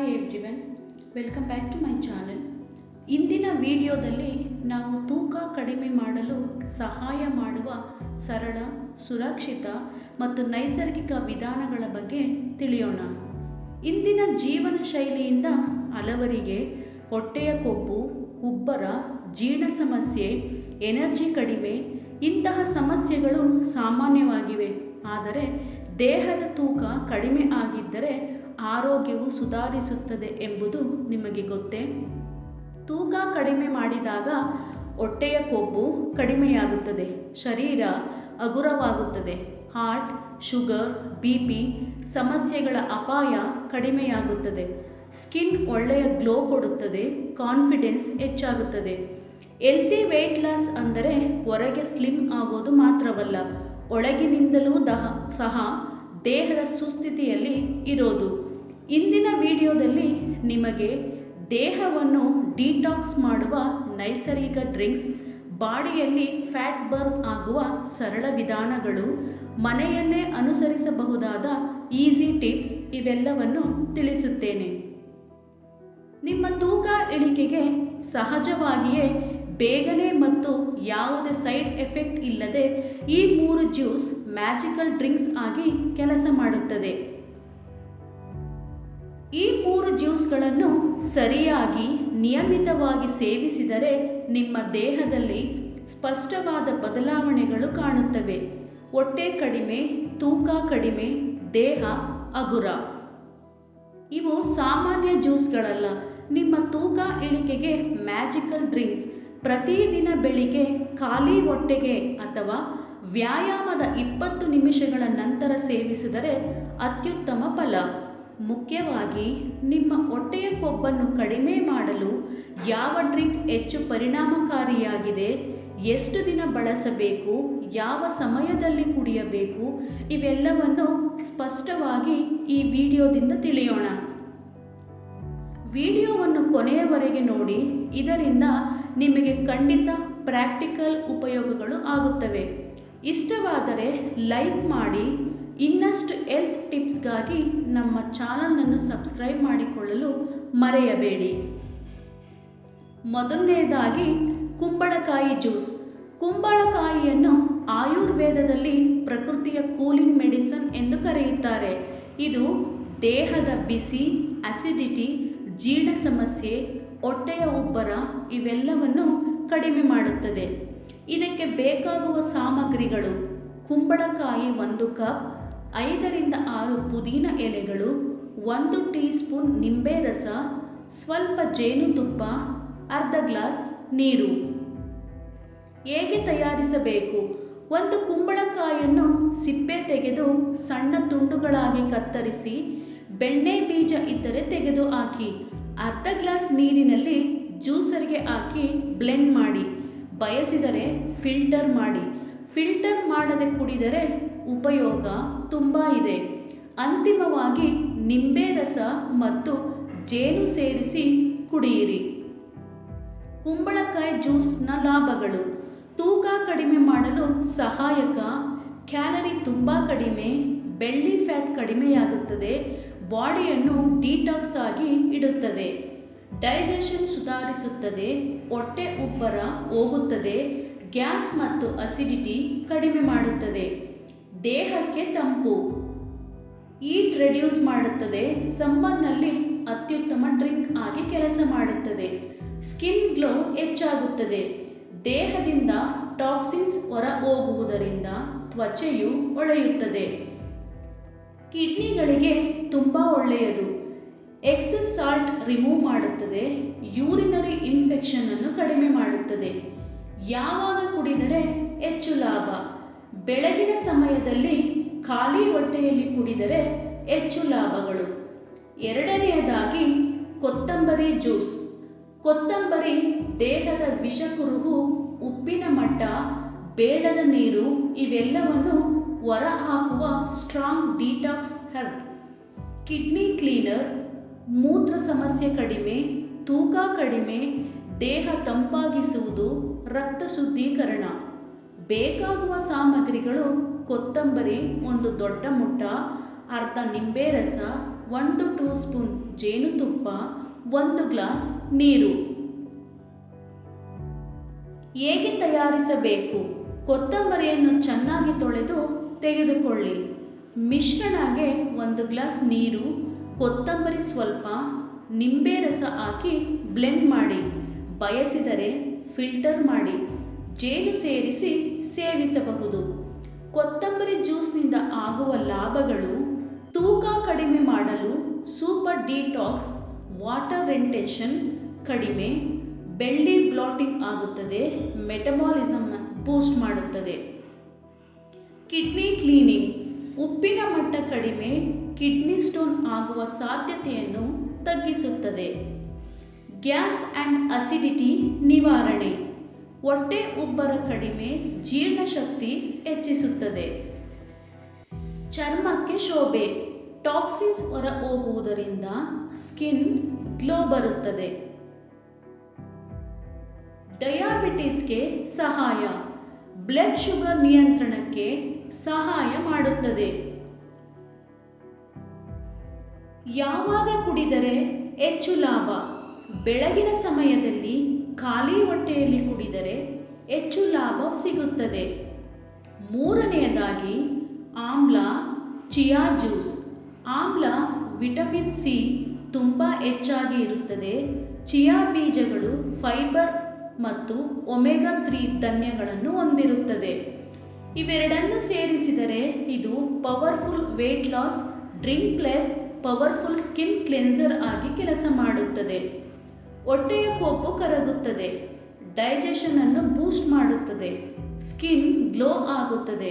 Hi everyone welcome back to my channel ಇಂದಿನ ವಿಡಿಯೋದಲ್ಲಿ ನಾವು ತೂಕ ಕಡಿಮೆ ಮಾಡಲು ಸಹಾಯ ಮಾಡುವ ಸರಳ, ಸುರಕ್ಷಿತ ಮತ್ತು ನೈಸರ್ಗಿಕ ವಿಧಾನಗಳ ಬಗ್ಗೆ ತಿಳಿಯೋಣ. ಇಂದಿನ ಜೀವನ ಶೈಲಿಯಿಂದ ಹಲವರಿಗೆ ಹೊಟ್ಟೆಯ ಕೊಬ್ಬು, ಉಬ್ಬರ, ಜೀರ್ಣ ಸಮಸ್ಯೆ, ಎನರ್ಜಿ ಕಡಿಮೆ, ಇಂತಹ ಸಮಸ್ಯೆಗಳು ಸಾಮಾನ್ಯವಾಗಿವೆ. ಆದರೆ ದೇಹದ ತೂಕ ಕಡಿಮೆ ಆಗಿದ್ದರೆ ಆರೋಗ್ಯವು ಸುಧಾರಿಸುತ್ತದೆ ಎಂಬುದು ನಿಮಗೆ ಗೊತ್ತೇ? ತೂಕ ಕಡಿಮೆ ಮಾಡಿದಾಗ ಹೊಟ್ಟೆಯ ಕೊಬ್ಬು ಕಡಿಮೆಯಾಗುತ್ತದೆ, ಶರೀರ ಹಗುರವಾಗುತ್ತದೆ, ಹಾರ್ಟ್, ಶುಗರ್, ಬಿ ಪಿ, ಸಮಸ್ಯೆಗಳ ಅಪಾಯ ಕಡಿಮೆಯಾಗುತ್ತದೆ, ಸ್ಕಿನ್ ಒಳ್ಳೆಯ ಗ್ಲೋ ಕೊಡುತ್ತದೆ, ಕಾನ್ಫಿಡೆನ್ಸ್ ಹೆಚ್ಚಾಗುತ್ತದೆ. ಎಲ್ತಿ ವೆಯ್ಟ್ ಲಾಸ್ ಅಂದರೆ ಹೊರಗೆ ಸ್ಲಿಮ್ ಆಗೋದು ಮಾತ್ರವಲ್ಲ, ಒಳಗಿನಿಂದಲೂ ದಹ, ಸಹ ದೇಹದ ಸುಸ್ಥಿತಿಯಲ್ಲಿ ಇರೋದು. ಇಂದಿನ ವಿಡಿಯೋದಲ್ಲಿ ನಿಮಗೆ ದೇಹವನ್ನು ಡಿಟಾಕ್ಸ್ ಮಾಡುವ ನೈಸರ್ಗಿಕ ಡ್ರಿಂಕ್ಸ್, ಬಾಡಿಯಲ್ಲಿ ಫ್ಯಾಟ್ ಬರ್ನ್ ಆಗುವ ಸರಳ ವಿಧಾನಗಳು, ಮನೆಯಲ್ಲೇ ಅನುಸರಿಸಬಹುದಾದ ಈಸಿ ಟಿಪ್ಸ್ ಇವೆಲ್ಲವನ್ನು ತಿಳಿಸುತ್ತೇನೆ. ನಿಮ್ಮ ತೂಕ ಇಳಿಕೆಗೆ ಸಹಜವಾಗಿಯೇ ಬೇಗನೆ ಮತ್ತು ಯಾವುದೇ ಸೈಡ್ ಎಫೆಕ್ಟ್ ಇಲ್ಲದೆ ಈ ಮೂರು ಜ್ಯೂಸ್ ಮ್ಯಾಜಿಕಲ್ ಡ್ರಿಂಕ್ಸ್ ಆಗಿ ಕೆಲಸ ಮಾಡುತ್ತದೆ. ಈ ಮೂರು ಜ್ಯೂಸ್ಗಳನ್ನು ಸರಿಯಾಗಿ ನಿಯಮಿತವಾಗಿ ಸೇವಿಸಿದರೆ ನಿಮ್ಮ ದೇಹದಲ್ಲಿ ಸ್ಪಷ್ಟವಾದ ಬದಲಾವಣೆಗಳು ಕಾಣುತ್ತವೆ. ಹೊಟ್ಟೆ ಕಡಿಮೆ, ತೂಕ ಕಡಿಮೆ, ದೇಹ ಹಗುರ ಇವು ಸಾಮಾನ್ಯ ಜ್ಯೂಸ್ಗಳಲ್ಲ. ನಿಮ್ಮ ತೂಕ ಇಳಿಕೆಗೆ ಮ್ಯಾಜಿಕಲ್ ಡ್ರಿಂಕ್ಸ್. ಪ್ರತಿದಿನ ಬೆಳಿಗ್ಗೆ ಖಾಲಿ ಹೊಟ್ಟೆಗೆ ಅಥವಾ ವ್ಯಾಯಾಮದ ಇಪ್ಪತ್ತು ನಿಮಿಷಗಳ ನಂತರ ಸೇವಿಸಿದರೆ ಅತ್ಯುತ್ತಮ ಫಲ. ಮುಖ್ಯವಾಗಿ ನಿಮ್ಮ ಹೊಟ್ಟೆಯ ಕೊಬ್ಬನ್ನು ಕಡಿಮೆ ಮಾಡಲು ಯಾವ ಡ್ರಿಂಕ್ ಹೆಚ್ಚು ಪರಿಣಾಮಕಾರಿಯಾಗಿದೆ, ಎಷ್ಟು ದಿನ ಬಳಸಬೇಕು, ಯಾವ ಸಮಯದಲ್ಲಿ ಕುಡಿಯಬೇಕು, ಇವೆಲ್ಲವನ್ನು ಸ್ಪಷ್ಟವಾಗಿ ಈ ವಿಡಿಯೋದಿಂದ ತಿಳಿಯೋಣ. ವಿಡಿಯೋವನ್ನು ಕೊನೆಯವರೆಗೆ ನೋಡಿ, ಇದರಿಂದ ನಿಮಗೆ ಖಂಡಿತ ಪ್ರಾಕ್ಟಿಕಲ್ ಉಪಯೋಗಗಳು ಆಗುತ್ತವೆ. ಇಷ್ಟವಾದರೆ ಲೈಕ್ ಮಾಡಿ ಇನ್ನಷ್ಟು ಹೆಲ್ತ್ ಟಿಪ್ಸ್ಗಾಗಿ ನಮ್ಮ ಚಾನಲನ್ನು ಸಬ್ಸ್ಕ್ರೈಬ್ ಮಾಡಿಕೊಳ್ಳಲು ಮರೆಯಬೇಡಿ. ಮೊದಲನೇದಾಗಿ ಕುಂಬಳಕಾಯಿ ಜ್ಯೂಸ್ ಕುಂಬಳಕಾಯಿಯನ್ನು ಆಯುರ್ವೇದದಲ್ಲಿ ಪ್ರಕೃತಿಯ ಕೂಲಿಂಗ್ ಮೆಡಿಸನ್ ಎಂದು ಕರೆಯುತ್ತಾರೆ. ಇದು ದೇಹದ ಬಿಸಿ ಅಸಿಡಿಟಿ ಜೀರ್ಣ ಸಮಸ್ಯೆ, ಹೊಟ್ಟೆಯ ಉಬ್ಬರ ಇವೆಲ್ಲವನ್ನು ಕಡಿಮೆ ಮಾಡುತ್ತದೆ. ಇದಕ್ಕೆ ಬೇಕಾಗುವ ಸಾಮಗ್ರಿಗಳು ಕುಂಬಳಕಾಯಿ ಒಂದು ಕಪ್ ಐದರಿಂದ ಆರು ಪುದೀನ ಎಲೆಗಳು, ಒಂದು ಟೀ ಸ್ಪೂನ್ ನಿಂಬೆ ರಸ, ಸ್ವಲ್ಪ ಜೇನುತುಪ್ಪ, ಅರ್ಧ ಗ್ಲಾಸ್ ನೀರು. ಹೇಗೆ ತಯಾರಿಸಬೇಕು? ಒಂದು ಕುಂಬಳಕಾಯನ್ನು ಸಿಪ್ಪೆ ತೆಗೆದು ಸಣ್ಣ ತುಂಡುಗಳಾಗಿ ಕತ್ತರಿಸಿ, ಬೆಣ್ಣೆ ಬೀಜ ಇದ್ದರೆ ತೆಗೆದು ಹಾಕಿ, ಅರ್ಧ ಗ್ಲಾಸ್ ನೀರಿನಲ್ಲಿ ಜ್ಯೂಸರ್ಗೆ ಹಾಕಿ ಬ್ಲೆಂಡ್ ಮಾಡಿ. ಬಯಸಿದರೆ ಫಿಲ್ಟರ್ ಮಾಡಿ. ಫಿಲ್ಟರ್ ಮಾಡದೆ ಕುಡಿದರೆ ಉಪಯೋಗ ತುಂಬ ಇದೆ. ಅಂತಿಮವಾಗಿ ನಿಂಬೆ ರಸ ಮತ್ತು ಜೇನು ಸೇರಿಸಿ ಕುಡಿಯಿರಿ. ಕುಂಬಳಕಾಯಿ ಜ್ಯೂಸ್ನ ಲಾಭಗಳು. ತೂಕ ಕಡಿಮೆ ಮಾಡಲು ಸಹಾಯಕ. ಕ್ಯಾಲರಿ ತುಂಬ ಕಡಿಮೆ. ಬೆಳ್ಳಿ ಫ್ಯಾಟ್ ಕಡಿಮೆಯಾಗುತ್ತದೆ. ಬಾಡಿಯನ್ನು ಡಿಟಾಕ್ಸ್ ಆಗಿ ಇಡುತ್ತದೆ. ಡೈಜೆಷನ್ ಸುಧಾರಿಸುತ್ತದೆ. ಹೊಟ್ಟೆ ಉಬ್ಬರ ಹೋಗುತ್ತದೆ. ಗ್ಯಾಸ್ ಮತ್ತು ಅಸಿಡಿಟಿ ಕಡಿಮೆ ಮಾಡುತ್ತದೆ. ದೇಹಕ್ಕೆ ತಂಪು. ಈಟ್ ರೆಡ್ಯೂಸ್ ಮಾಡುತ್ತದೆ ಸಮ್ಮರ್ನಲ್ಲಿ ಅತ್ಯುತ್ತಮ ಡ್ರಿಂಕ್ ಆಗಿ ಕೆಲಸ ಮಾಡುತ್ತದೆ. ಸ್ಕಿನ್ ಗ್ಲೋ ಹೆಚ್ಚಾಗುತ್ತದೆ. ದೇಹದಿಂದ ಟಾಕ್ಸಿನ್ಸ್ ಹೊರ ಹೋಗುವುದರಿಂದ ತ್ವಚೆಯು ಒಳೆಯುತ್ತದೆ. ಕಿಡ್ನಿಗಳಿಗೆ ತುಂಬ ಒಳ್ಳೆಯದು. ಎಕ್ಸಸ್ ಸಾಲ್ಟ್ ರಿಮೂವ್ ಮಾಡುತ್ತದೆ, ಯೂರಿನರಿ ಇನ್ಫೆಕ್ಷನ್ ಅನ್ನು ಕಡಿಮೆ ಮಾಡುತ್ತದೆ. ಯಾವಾಗ ಕುಡಿದರೆ ಹೆಚ್ಚು ಲಾಭ. ಬೆಳಗಿನ ಸಮಯದಲ್ಲಿ ಖಾಲಿ ಹೊಟ್ಟೆಯಲ್ಲಿ ಕುಡಿದರೆ ಹೆಚ್ಚು ಲಾಭಗಳು. ಎರಡನೆಯದಾಗಿ ಕೊತ್ತಂಬರಿ ಜ್ಯೂಸ್. ಕೊತ್ತಂಬರಿ ದೇಹದ ವಿಷಕುರುಹು, ಉಪ್ಪಿನ ಮಟ್ಟ, ಬೇಡದ ನೀರು ಇವೆಲ್ಲವನ್ನು ಹೊರ ಹಾಕುವ strong detox herb kidney cleaner, ಮೂತ್ರ ಸಮಸ್ಯೆ ಕಡಿಮೆ, ತೂಕ ಕಡಿಮೆ, ದೇಹ ತಂಪಾಗಿಸುವುದು, ರಕ್ತ ಶುದ್ಧೀಕರಣ. ಬೇಕಾಗುವ ಸಾಮಗ್ರಿಗಳು ಕೊತ್ತಂಬರಿ, ಒಂದು ದೊಡ್ಡ ಮುಟ್ಟ, ಅರ್ಧ ನಿಂಬೆ ರಸ, ಒಂದು ಟೂ ಸ್ಪೂನ್ ಜೇನುತುಪ್ಪ, ಒಂದು ಗ್ಲಾಸ್ ನೀರು. ಹೇಗೆ ತಯಾರಿಸಬೇಕು? ಕೊತ್ತಂಬರಿಯನ್ನು ಚೆನ್ನಾಗಿ ತೊಳೆದು ತೆಗೆದುಕೊಳ್ಳಿ. ಮಿಶ್ರಣಗೆ ಒಂದು ಗ್ಲಾಸ್ ನೀರು, ಕೊತ್ತಂಬರಿ ಸ್ವಲ್ಪ, ನಿಂಬೆ ರಸ ಹಾಕಿ ಬ್ಲೆಂಡ್ ಮಾಡಿ. ಬಯಸಿದರೆ ಫಿಲ್ಟರ್ ಮಾಡಿ. ಜೇನು ಸೇರಿಸಿ ಸೇವಿಸಬಹುದು. ಕೊತ್ತಂಬರಿ ಜ್ಯೂಸ್ನಿಂದ ಆಗುವ ಲಾಭಗಳು ತೂಕ ಕಡಿಮೆ ಮಾಡಲು ಸೂಪರ್ ಡಿಟಾಕ್ಸ್, ವಾಟರ್ ರೆಂಟೇಷನ್ ಕಡಿಮೆ, ಬೆಳ್ಳಿ ಬ್ಲಾಟಿಂಗ್ ಆಗುತ್ತದೆ ಮೆಟಬಾಲಿಸಮ್ ಬೂಸ್ಟ್ ಮಾಡುತ್ತದೆ. ಕಿಡ್ನಿ ಕ್ಲೀನಿಂಗ್, ಉಪ್ಪಿನ ಮಟ್ಟ ಕಡಿಮೆ, ಕಿಡ್ನಿ ಸ್ಟೋನ್ ಆಗುವ ಸಾಧ್ಯತೆಯನ್ನು ತಗ್ಗಿಸುತ್ತದೆ. ಗ್ಯಾಸ್ ಆ್ಯಂಡ್ ಅಸಿಡಿಟಿ ನಿವಾರಣೆ. ಹೊಟ್ಟೆ ಉಬ್ಬರ ಕಡಿಮೆ ಜೀರ್ಣಶಕ್ತಿ ಹೆಚ್ಚಿಸುತ್ತದೆ. ಚರ್ಮಕ್ಕೆ ಶೋಭೆ, ಟಾಕ್ಸಿನ್ಸ್ ಹೊರ ಹೋಗುವುದರಿಂದ ಸ್ಕಿನ್ ಗ್ಲೋ ಬರುತ್ತದೆ. ಡಯಾಬಿಟಿಸ್ಗೆ ಸಹಾಯ, ಬ್ಲಡ್ ಶುಗರ್ ನಿಯಂತ್ರಣಕ್ಕೆ ಸಹಾಯ ಮಾಡುತ್ತದೆ. ಯಾವಾಗ ಕುಡಿದರೆ ಹೆಚ್ಚು ಲಾಭ? ಬೆಳಗಿನ ಸಮಯದಲ್ಲಿ ಖಾಲಿ ಹೊಟ್ಟೆಯಲ್ಲಿ ಕುಡಿದರೆ ಹೆಚ್ಚು ಲಾಭ ಸಿಗುತ್ತದೆ. ಮೂರನೆಯದಾಗಿ, amla, chia juice. Amla vitamin C ತುಂಬ ಹೆಚ್ಚಾಗಿ ಇರುತ್ತದೆ. ಚಿಯಾ ಬೀಜಗಳು ಫೈಬರ್ ಮತ್ತು ಒಮೆಗಾ ತ್ರೀ ಧನ್ಯಗಳನ್ನು ಹೊಂದಿರುತ್ತದೆ. ಇವೆರಡನ್ನು ಸೇರಿಸಿದರೆ ಇದು powerful weight loss, drink plus powerful skin cleanser ಆಗಿ ಕೆಲಸ ಮಾಡುತ್ತದೆ. ಹೊಟ್ಟೆಯ ಕೋಪು ಕರಗುತ್ತದೆ. ಡೈಜೆಷನ್ ಅನ್ನು ಬೂಸ್ಟ್ ಮಾಡುತ್ತದೆ. ಸ್ಕಿನ್ ಗ್ಲೋ ಆಗುತ್ತದೆ.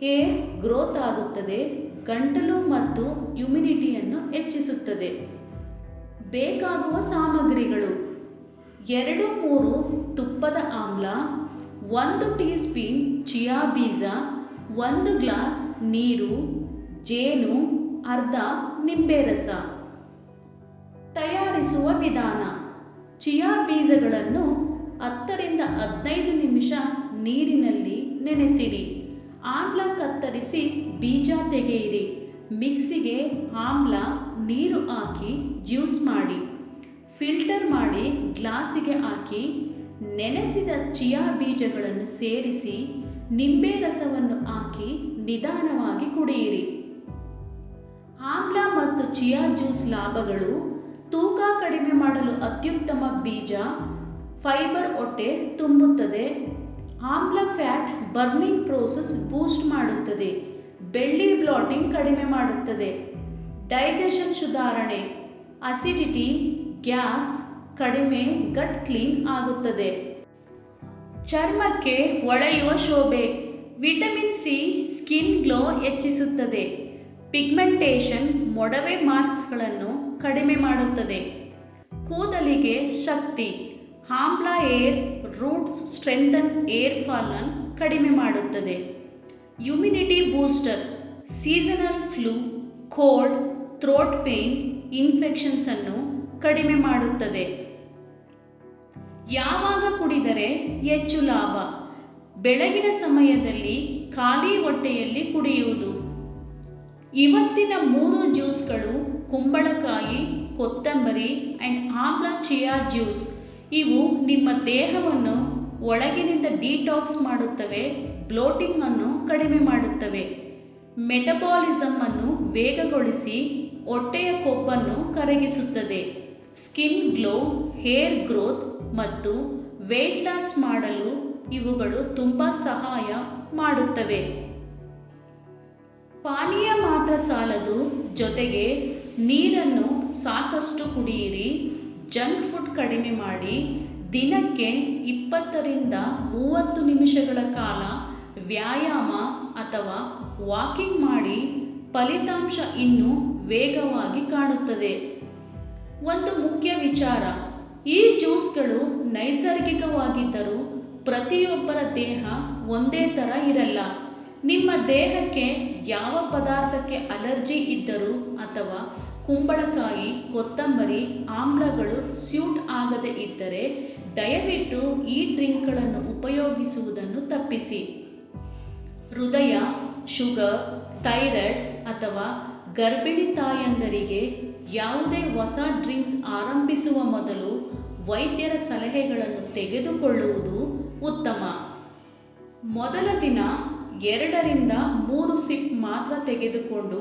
ಹೇರ್ ಗ್ರೋತ್ ಆಗುತ್ತದೆ. ಗಂಟಲು ಮತ್ತು ಇಮ್ಯುನಿಟಿಯನ್ನು ಹೆಚ್ಚಿಸುತ್ತದೆ. ಬೇಕಾಗುವ ಸಾಮಗ್ರಿಗಳು. ಎರಡು ಮೂರು ತುಪ್ಪದ ಆಮ್ಲ, ಒಂದು ಟೀ ಸ್ಪೂನ್ ಚಿಯಾ ಬೀಜ, ಒಂದು ಗ್ಲಾಸ್ ನೀರು, ಜೇನು, ಅರ್ಧ ನಿಂಬೆ ರಸ. ತಯಾರಿಸುವ ವಿಧಾನ. ಚಿಯಾ ಬೀಜಗಳನ್ನು ಹತ್ತರಿಂದ ಹದಿನೈದು ನಿಮಿಷ ನೀರಿನಲ್ಲಿ ನೆನೆಸಿಡಿ. ಆಮ್ಲ ಕತ್ತರಿಸಿ ಬೀಜ ತೆಗೆಯಿರಿ. ಮಿಕ್ಸಿಗೆ ಆಮ್ಲ ನೀರು ಹಾಕಿ ಜ್ಯೂಸ್ ಮಾಡಿ. ಫಿಲ್ಟರ್ ಮಾಡಿ ಗ್ಲಾಸಿಗೆ ಹಾಕಿ. ನೆನೆಸಿದ ಚಿಯಾ ಬೀಜಗಳನ್ನು ಸೇರಿಸಿ ನಿಂಬೆ ರಸವನ್ನು ಹಾಕಿ ನಿಧಾನವಾಗಿ ಕುಡಿಯಿರಿ. ಆಮ್ಲ ಮತ್ತು ಚಿಯಾ ಜ್ಯೂಸ್ ಲಾಭಗಳು ತೂಕ ಕಡಿಮೆ ಮಾಡಲು ಅತ್ಯುತ್ತಮ ಬೀಜ ಫೈಬರ್ ಹೊಟ್ಟೆ ತುಂಬುತ್ತದೆ. ಆಮ್ಲ ಫ್ಯಾಟ್ ಬರ್ನಿಂಗ್ ಪ್ರೋಸೆಸ್ ಬೂಸ್ಟ್ ಮಾಡುತ್ತದೆ. ಬೆಳ್ಳಿ ಬ್ಲಾಟಿಂಗ್ ಕಡಿಮೆ ಮಾಡುತ್ತದೆ. ಡೈಜೆಷನ್ ಸುಧಾರಣೆ, ಅಸಿಡಿಟಿ, ಗ್ಯಾಸ್ ಕಡಿಮೆ, ಗಟ್ ಕ್ಲೀನ್ ಆಗುತ್ತದೆ. ಚರ್ಮಕ್ಕೆ ಒಳೆಯುವ ಶೋಭೆ, ವಿಟಮಿನ್ ಸಿ ಸ್ಕಿನ್ ಗ್ಲೋ ಹೆಚ್ಚಿಸುತ್ತದೆ. ಪಿಗ್ಮೆಂಟೇಷನ್, ಮೊಡವೆ ಮಾರ್ಕ್ಸ್ಗಳನ್ನು ಕಡಿಮೆ ಮಾಡುತ್ತದೆ. ಕೂದಲಿಗೆ ಶಕ್ತಿ, amla hair, roots strengthen hair fallen ಕಡಿಮೆ ಮಾಡುತ್ತದೆ. Immunity booster, seasonal flu, cold, throat pain ಇನ್ಫೆಕ್ಷನ್ಸನ್ನು ಕಡಿಮೆ ಮಾಡುತ್ತದೆ. ಯಾವಾಗ ಕುಡಿದರೆ ಹೆಚ್ಚು ಲಾಭ? ಬೆಳಗಿನ ಸಮಯದಲ್ಲಿ ಖಾಲಿ ಹೊಟ್ಟೆಯಲ್ಲಿ ಕುಡಿಯುವುದು. ಇವತ್ತಿನ ಮೂರು ಜ್ಯೂಸ್ಗಳು ಕುಂಬಳಕಾಯಿ, ಕೊತ್ತಂಬರಿ ಆ್ಯಂಡ್ ಆಮ್ಲ ಚಿಯಾ ಜ್ಯೂಸ್. ಇವು ನಿಮ್ಮ ದೇಹವನ್ನು ಒಳಗಿನಿಂದ ಡಿಟಾಕ್ಸ್ ಮಾಡುತ್ತವೆ, ಬ್ಲೋಟಿಂಗ್ ಅನ್ನು ಕಡಿಮೆ ಮಾಡುತ್ತವೆ. ಮೆಟಬಾಲಿಸಮ್ ಅನ್ನು ವೇಗಗೊಳಿಸಿ ಹೊಟ್ಟೆಯ ಕೊಬ್ಬನ್ನು ಕರಗಿಸುತ್ತದೆ. ಸ್ಕಿನ್ ಗ್ಲೋ, ಹೇರ್ ಗ್ರೋತ್ ಮತ್ತು ವೆಯ್ಟ್ ಲಾಸ್ ಮಾಡಲು ಇವುಗಳು ತುಂಬ ಸಹಾಯ ಮಾಡುತ್ತವೆ. ಪಾನೀಯ ಮಾತ್ರ ಸಾಲದು ಜೊತೆಗೆ ನೀರನ್ನು ಸಾಕಷ್ಟು ಕುಡಿಯಿರಿ. ಜಂಕ್ ಫುಡ್ ಕಡಿಮೆ ಮಾಡಿ. ದಿನಕ್ಕೆ ಇಪ್ಪತ್ತರಿಂದ ಮೂವತ್ತು ನಿಮಿಷಗಳ ಕಾಲ ವ್ಯಾಯಾಮ ಅಥವಾ ವಾಕಿಂಗ್ ಮಾಡಿ. ಫಲಿತಾಂಶ ಇನ್ನೂ ವೇಗವಾಗಿ ಕಾಣುತ್ತದೆ. ಒಂದು ಮುಖ್ಯ ವಿಚಾರ, ಈ ಜ್ಯೂಸ್ಗಳು ನೈಸರ್ಗಿಕವಾಗಿದ್ದರೂ ಪ್ರತಿಯೊಬ್ಬರ ದೇಹ ಒಂದೇ ಥರ ಇರಲ್ಲ. ನಿಮ್ಮ ದೇಹಕ್ಕೆ ಯಾವ ಪದಾರ್ಥಕ್ಕೆ ಅಲರ್ಜಿ ಇದ್ದರೂ ಅಥವಾ ಕುಂಬಳಕಾಯಿ, ಕೊತ್ತಂಬರಿ, ಆಮ್ಲಗಳು ಸ್ಯೂಟ್ ಆಗದೆ ಇದ್ದರೆ ದಯವಿಟ್ಟು ಈ ಡ್ರಿಂಕ್ಗಳನ್ನು ಉಪಯೋಗಿಸುವುದನ್ನು ತಪ್ಪಿಸಿ. ಹೃದಯ, ಶುಗರ್, ಥೈರಾಯ್ಡ್ ಅಥವಾ ಗರ್ಭಿಣಿ ತಾಯಂದರಿಗೆ ಯಾವುದೇ ಹೊಸ ಡ್ರಿಂಕ್ಸ್ ಆರಂಭಿಸುವ ಮೊದಲು ವೈದ್ಯರ ಸಲಹೆಗಳನ್ನು ತೆಗೆದುಕೊಳ್ಳುವುದು ಉತ್ತಮ. ಮೊದಲ ದಿನ ಎರಡರಿಂದ ಮೂರು ಸಿಪ್ ಮಾತ್ರ ತೆಗೆದುಕೊಂಡು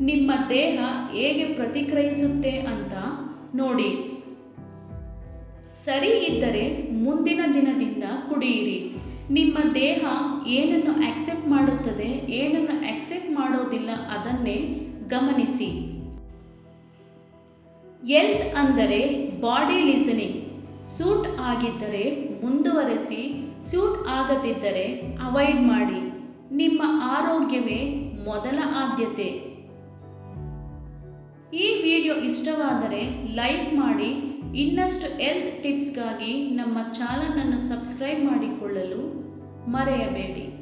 ನಿಮ್ಮ ದೇಹ ಹೇಗೆ ಪ್ರತಿಕ್ರಿಯಿಸುತ್ತೆ ಅಂತ ನೋಡಿ. ಸರಿ ಇದ್ದರೆ ಮುಂದಿನ ದಿನದಿಂದ ಕುಡಿಯಿರಿ. ನಿಮ್ಮ ದೇಹ ಏನನ್ನು ಆಕ್ಸೆಪ್ಟ್ ಮಾಡುತ್ತದೆ, ಏನನ್ನು ಆಕ್ಸೆಪ್ಟ್ ಮಾಡೋದಿಲ್ಲ ಅದನ್ನೇ ಗಮನಿಸಿ. ಎಲ್ತ್ ಅಂದರೆ ಬಾಡಿ ಲಿಸನಿಂಗ್ ಸೂಟ್ ಆಗಿದ್ದರೆ ಮುಂದುವರೆಸಿ, ಸೂಟ್ ಆಗದಿದ್ದರೆ ಅವಾಯ್ಡ್ ಮಾಡಿ. ನಿಮ್ಮ ಆರೋಗ್ಯವೇ ಮೊದಲ ಆದ್ಯತೆ. ಈ ವಿಡಿಯೋ ಇಷ್ಟವಾದರೆ ಲೈಕ್ ಮಾಡಿ, ಇನ್ನಷ್ಟು ಹೆಲ್ತ್ ಟಿಪ್ಸ್ಗಾಗಿ ನಮ್ಮ ಚಾನಲನ್ನು ಸಬ್ಸ್ಕ್ರೈಬ್ ಮಾಡಿಕೊಳ್ಳಲು ಮರೆಯಬೇಡಿ.